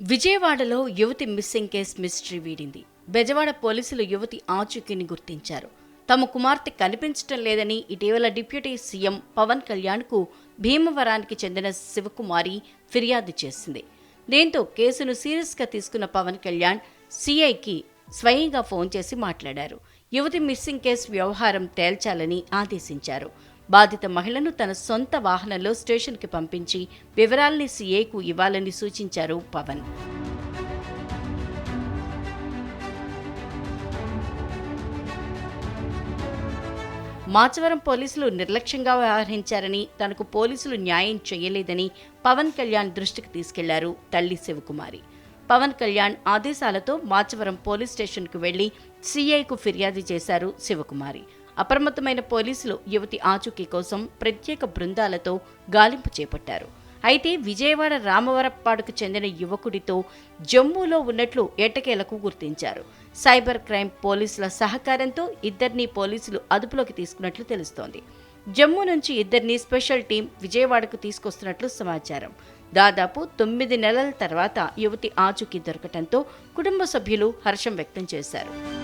విజయవాడలో యువతి missing case mystery వీడింది. బెజవాడ పోలీసులు యువతి ఆచూకీని గుర్తించారు. తమ కుమార్తె కనిపించటం లేదని ఇటీవల డిప్యూటీ సీఎం పవన్ కళ్యాణ్కు భీమవరానికి చెందిన శివకుమారి ఫిర్యాదు చేసింది. దీంతో కేసును సీరియస్గా తీసుకున్న పవన్ కళ్యాణ్ సీఐకి స్వయంగా ఫోన్ చేసి మాట్లాడారు. యువతి మిస్సింగ్ కేసు వ్యవహారం తేల్చాలని ఆదేశించారు. బాధిత మహిళను తన సొంత వాహనంలో స్టేషన్కి పంపించి వివరాల్ని సీఏకు ఇవ్వాలని సూచించారు పవన్. మాచవరం పోలీసులు నిర్లక్ష్యంగా వ్యవహరించారని తనకు పోలీసులు న్యాయం చేయలేదని పవన్ కళ్యాణ్ దృష్టికి తీసుకెళ్ళారు తల్లి శివకుమారి. పవన్ కళ్యాణ్ ఆదేశాలతో మాచవరం పోలీస్ స్టేషన్కు వెళ్ళి సీఐకు ఫిర్యాదు చేశారు శివకుమారి. అప్రమత్తమైన పోలీసులు యువతి ఆచూకీ కోసం ప్రత్యేక బృందాలతో గాలింపు చేపట్టారు. అయితే విజయవాడ రామవరప్పాడుకు చెందిన యువకుడితో జమ్మూలో ఉన్నట్లు ఎట్టకేలకు గుర్తించారు. సైబర్ క్రైమ్ పోలీసుల సహకారంతో ఇద్దరిని పోలీసులు అదుపులోకి తీసుకున్నట్లు తెలుస్తోంది. జమ్మూ నుంచి ఇద్దరిని స్పెషల్ టీం విజయవాడకు తీసుకొస్తున్నట్లు సమాచారం. దాదాపు తొమ్మిది నెలల తర్వాత యువతి ఆచూకీ దొరకటంతో కుటుంబ సభ్యులు హర్షం వ్యక్తం చేశారు.